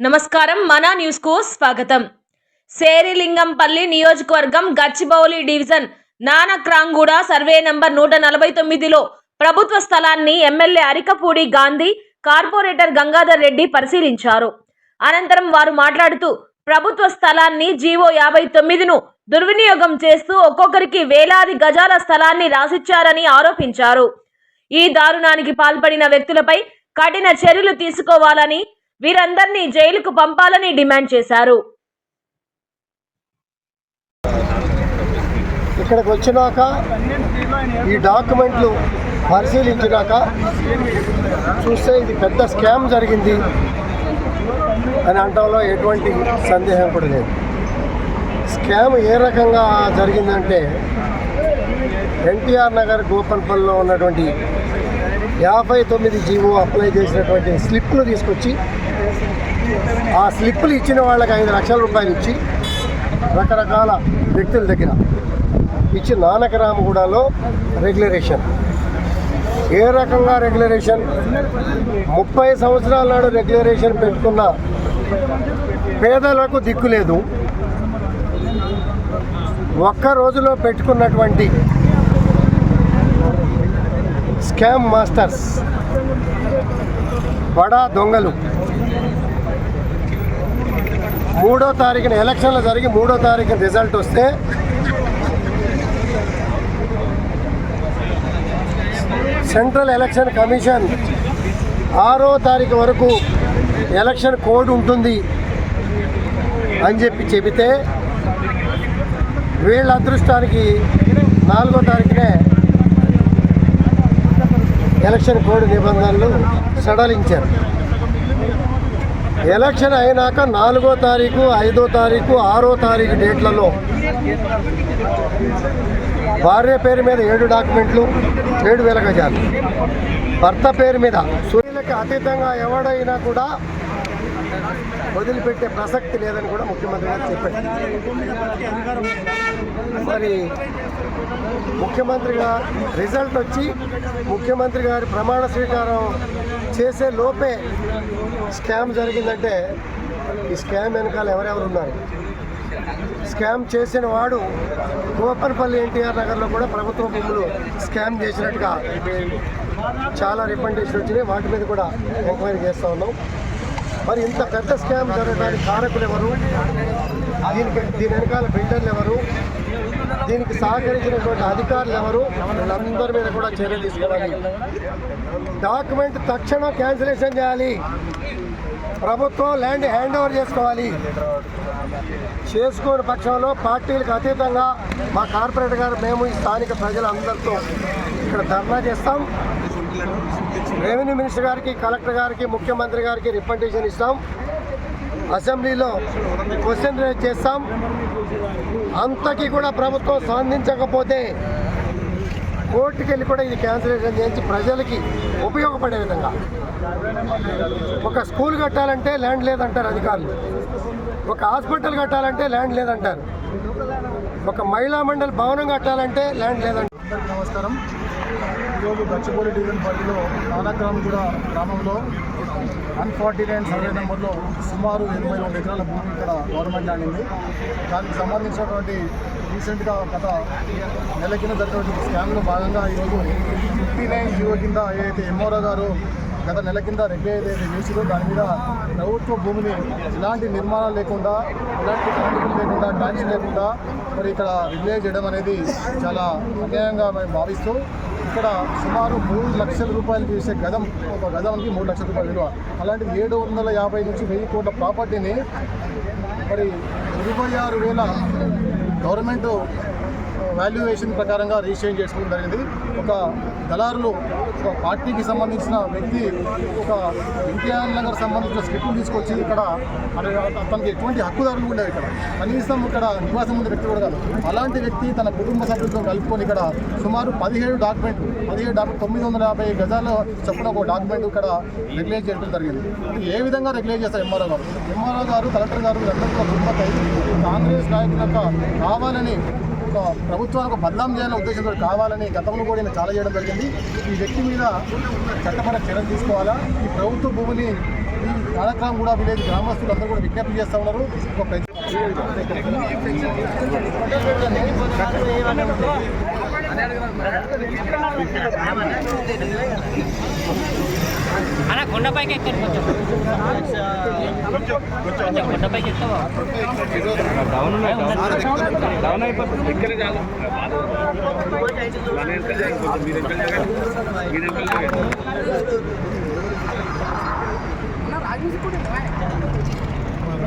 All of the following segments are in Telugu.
నమస్కారం మనా న్యూస్కు స్వాగతం. సేరిలింగంపల్లి నియోజకవర్గం Gachibowli division Nanakramguda survey number నూట నలభై తొమ్మిదిలో ప్రభుత్వ స్థలాన్ని ఎమ్మెల్యే అరికపూడి గాంధీ కార్పొరేటర్ గంగాధర్ రెడ్డి పరిశీలించారు. అనంతరం వారు మాట్లాడుతూ ప్రభుత్వ స్థలాన్ని జీవో యాభై తొమ్మిదిను దుర్వినియోగం చేస్తూ ఒక్కొక్కరికి వేలాది గజాల స్థలాన్ని రాసిచ్చారని ఆరోపించారు. ఈ దారుణానికి పాల్పడిన వ్యక్తులపై కఠిన చర్యలు తీసుకోవాలని వీరందరినీ జైలుకు పంపాలని డిమాండ్ చేశారు. ఇక్కడికి వచ్చినాక ఈ డాక్యుమెంట్లు పరిశీలించినాక చూస్తే ఇది పెద్ద స్కామ్ జరిగింది అని అంటంలో ఎటువంటి సందేహం కూడా లేదు. స్కామ్ ఏ రకంగా జరిగిందంటే ఎన్టీఆర్ నగర్ గోపన్పల్లిలో ఉన్నటువంటి యాభై తొమ్మిది జీవో అప్లై చేసినటువంటి స్లిప్లు తీసుకొచ్చి ఆ స్లిప్పులు ఇచ్చిన వాళ్ళకి ఐదు లక్షల రూపాయలు ఇచ్చి రకరకాల వ్యక్తుల దగ్గర ఇచ్చి నానకరామగూడలో రెగ్యులరేషన్. ఏ రకంగా రెగ్యులరేషన్? ముప్పై సంవత్సరాల నాడు రెగ్యులరేషన్ పెట్టుకున్న పేదలకు దిక్కు లేదు. ఒక్క రోజులో పెట్టుకున్నటువంటి స్కామ్ మాస్టర్స్ బడా దొంగలు మూడో తారీఖున ఎలక్షన్లు జరిగి మూడో తారీఖున రిజల్ట్ వస్తే సెంట్రల్ ఎలక్షన్ కమిషన్ ఆరో తారీఖు వరకు ఎలక్షన్ కోడ్ ఉంటుంది అని చెప్పి చెబితే వీళ్ళ అదృష్టానికి నాలుగో తారీఖునే ఎలక్షన్ కోడ్ నిబంధనలు సడలించారు. ఎలక్షన్ అయినాక నాలుగో తారీఖు ఐదో తారీఖు ఆరో తారీఖు డేట్లలో భార్య పేరు మీద ఏడు డాక్యుమెంట్లు ఏడు వేల గజాలు. భర్త పేరు మీద సూర్యులకి అతీతంగా ఎవడైనా కూడా వదిలిపెట్టే ప్రసక్తి లేదని కూడా ముఖ్యమంత్రి గారు చెప్పారు. మరి ముఖ్యమంత్రిగా రిజల్ట్ వచ్చి ముఖ్యమంత్రి గారి ప్రమాణ స్వీకారం చేసే లోపే స్కామ్ జరిగిందంటే ఈ స్కామ్ వెనకాల ఎవరెవరు ఉన్నారు? స్కామ్ చేసిన వాడు గోపన్పల్లి ఎన్టీఆర్ నగర్లో కూడా ప్రభుత్వ భూములు స్కామ్ చేసినట్టుగా చాలా రికమెండేషన్ వచ్చినాయి. వాటి మీద కూడా ఎంక్వైరీ చేస్తూ ఉన్నాం. మరి ఇంత పెద్ద స్కామ్ జరగడానికి కారకులు ఎవరు? దీనికి దీని వెనకాల బిల్డర్లు ఎవరు? దీనికి సహకరించినటువంటి అధికారులు ఎవరు? వాళ్ళందరి మీద కూడా చర్య తీసుకోవాలి. డాక్యుమెంట్ తక్షణం క్యాన్సిలేషన్ చేయాలి. ప్రభుత్వం ల్యాండ్ హ్యాండ్ ఓవర్ చేసుకోవాలి. చేసుకోని పక్షంలో పార్టీలకు అతీతంగా మా కార్పొరేటర్ గారు మేము ఈ స్థానిక ప్రజలందరితో ఇక్కడ ధర్నా చేస్తాం. రెవెన్యూ మినిస్టర్ గారికి కలెక్టర్ గారికి ముఖ్యమంత్రి గారికి రిప్రజెంటేషన్ ఇస్తాం. అసెంబ్లీలో క్వశ్చన్ రేజ్ చేస్తాం. అంతకీ కూడా ప్రభుత్వం స్పందించకపోతే కోర్టుకి వెళ్ళి కూడా ఇది క్యాన్సిలేషన్ చేయించి ప్రజలకి ఉపయోగపడే విధంగా. ఒక స్కూల్ కట్టాలంటే ల్యాండ్ లేదంటారు అధికారులు. ఒక హాస్పిటల్ కట్టాలంటే ల్యాండ్ లేదంటారు. ఒక మహిళా మండలి భవనం కట్టాలంటే ల్యాండ్ లేదంటారు. నమస్కారం. ఈరోజు గచ్చిబౌలి డివిజన్ పరిధిలో కూడా గ్రామంలో వన్ ఫార్టీ నైన్ సర్వే నెంబర్లో సుమారు ఎనభై రెండు ఎకరాల భూమి ఇక్కడ గవర్నమెంట్ ఆడింది దానికి సంబంధించినటువంటి రీసెంట్గా గత నెల కింద జరిగినటువంటి స్కామ్లో భాగంగా ఈరోజు ఫిఫ్టీ నైన్ జీవో కింద ఏదైతే ఎంఆర్ఓ గారు గత నెల కింద రెగ్యులర్ ఏదైతే చేసిందో దాని మీద ప్రభుత్వ భూమిని ఎలాంటి నిర్మాణాలు లేకుండా ఇలాంటి కరెంటు లేకుండా ట్యాక్స్ లేకుండా మరి ఇక్కడ రెగ్యులర్ చేయడం అనేది చాలా అన్యాయంగా మేము భావిస్తూ ఇక్కడ సుమారు మూడు లక్షల రూపాయలు చేసే గదం ఒక గదంకి మూడు లక్షల రూపాయల విలువ. అలాంటిది ఏడు వందల యాభై నుంచి వెయ్యి కోట్ల ప్రాపర్టీని మరి ఇరవై ఆరు వేల గవర్నమెంట్ వాల్యుయేషన్ ప్రకారంగా రిజిస్ట్రేషన్ చేసుకోవడం జరిగింది. ఒక దళారులు ఒక పార్టీకి సంబంధించిన వ్యక్తి ఒక ఎన్టీఆర్ నగర్ సంబంధించిన స్క్రిప్ట్ తీసుకొచ్చి ఇక్కడ తనకి అతనికి ఎటువంటి హక్కుదారులు కూడా ఇక్కడ. కనీసం ఇక్కడ నివాసం ఉన్న వ్యక్తి కూడా కాదు. అలాంటి వ్యక్తి తన కుటుంబ సభ్యులతో కలుపుకొని ఇక్కడ సుమారు పదిహేడు డాక్యుమెంట్ పదిహేడు డాక్యుమెంట్ తొమ్మిది వందల యాభై గజాల చొప్పున ఒక డాక్యుమెంట్ ఇక్కడ రెగ్యులేట్ చేయడం జరిగింది. ఏ విధంగా రెగ్యులేట్ చేస్తారు ఎంఆర్ఓ గారు? ఎంఆర్ఓ గారు కలెక్టర్ గారు వీళ్ళందరూ కూడా కాంగ్రెస్ నాయకుల యొక్క కావాలని ఒక ప్రభుత్వానికి ఒక బదనాం చేయాలనే ఉద్దేశంతో కావాలని గతంలో కూడా నేను చాలా చేయడం జరిగింది. ఈ వ్యక్తి మీద చట్టపరమైన చర్యలు తీసుకోవాలా? ఈ ప్రభుత్వ భూమిని ఈ కాలక్రమం కూడా విలేజ్ గ్రామస్తులు అందరూ కూడా విజ్ఞప్తి చేస్తూ ఉన్నారు. ఒక అలా అన్న కొండపైకి ఎక్కండి కొంచెం. కొంచెం కొండపైకి ఎక్కువ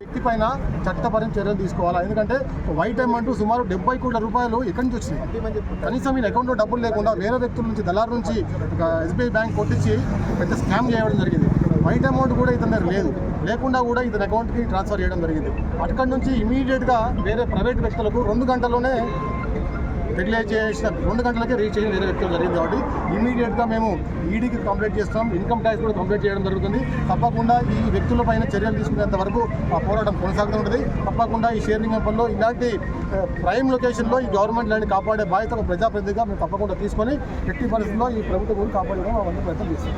వ్యక్తి పైన చట్టపరం చర్యలు తీసుకోవాలా? ఎందుకంటే వైట్ అమౌంట్ సుమారు డెబ్బై కోట్ల రూపాయలు ఎక్కడి నుంచి వచ్చినాయి? కనీసం ఈయన అకౌంట్లో డబ్బులు లేకుండా వేరే వ్యక్తుల నుంచి దళారు నుంచి ఎస్బీఐ బ్యాంక్ కొట్టించి పెద్ద స్కామ్ చేయడం జరిగింది. వైట్ అమౌంట్ కూడా ఇతని దగ్గర లేదు. లేకుండా కూడా ఇతని అకౌంట్కి ట్రాన్స్ఫర్ చేయడం జరిగింది. అక్కడి నుంచి ఇమీడియట్గా వేరే ప్రైవేట్ వ్యక్తులకు రెండు గంటల్లోనే రెగ్యులేట్ చేసిన రెండు గంటలకే రీచ్ అయ్యి వేరే వ్యక్తులు జరిగింది కాబట్టి ఇమీడియట్గా మేము ఈడీకి కంప్లైంట్ చేస్తాం. ఇన్కమ్ ట్యాక్స్ కూడా కంప్లైంట్ చేయడం జరుగుతుంది. తప్పకుండా ఈ వ్యక్తుల పైన చర్యలు తీసుకునేంత వరకు ఆ పోరాటం కొనసాగుతూ ఉంటుంది. తప్పకుండా ఈ షేరింగ్ పనిలో ఇలాంటి ప్రైమ్ లొకేషన్లో ఈ గవర్నమెంట్ ల్యాండ్ కాపాడే బాధ్యత ఒక ప్రజాప్రతినిధిగా మేము తప్పకుండా తీసుకొని ఎట్టి పరిస్థితుల్లో ఈ ప్రభుత్వం కాపాడడం అవన్నీ ప్రయత్నం చేస్తాం